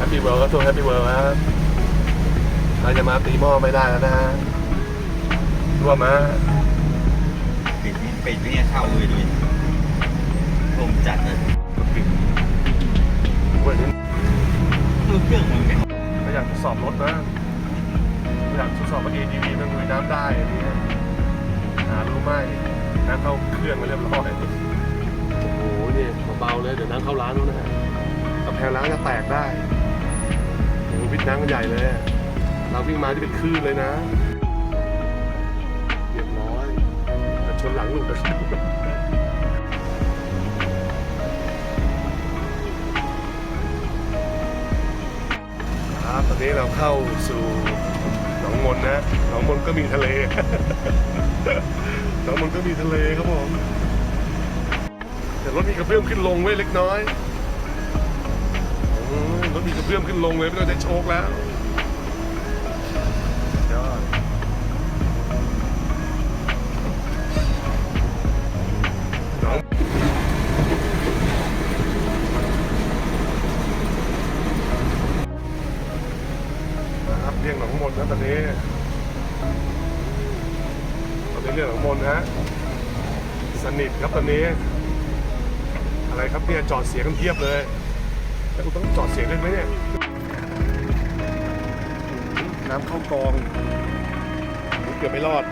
มแฮปปี้เวิร์ก็ตัวแฮปปี้เวิร์ครับเราจะมาตีหม้อไม่ได้แล้วนะฮะร่วมมาปิดนี่ปิดนี่เข้าเลยด้วยลมจัดเลยปิดวันนี้เครื่องมันไม่ถ้าอยากทดสอบรถนะอยากทดสอบว่า ADV มันลุยน้ำได้อันนี้หารู้ไหมน้ำเข้าเครื่องมาเรียบร้อยโอ้โหนี่เบาๆเลยเดี๋ยวน้ำเข้าร้านนู้นนะฮะกำแพงร้านจะแตกได้ โอ้โหวิดน้ำกันใหญ่เลย เราวิ่งมาที่เป็นคลื่นเลยนะเรียบร้อยแต่ชนหลังหลุดเลยครับตอนนี้เราเข้าสู่หนองมนนะหนองมนก็มีทะเลหนองมนก็มีทะเลครับผมแต่รถมีกระเพื่อมขึ้นลงไว้เล็กน้อย ถมีกระเพื่อมขึ้นลงเลยไม่ต้องใช้โชคแล้วยอดนะครับเรียกหนองมนนะตอนนี้ตอนนี้เรียกหนองมนฮะสนิทครับตอนนี้ อะไรครับเนี่ยจอดเสียกันเทียบเลย แล้วกูต้องจอดเสียด้วยไหมเนี่ย น้ำเข้ากองเกือบไม่รอด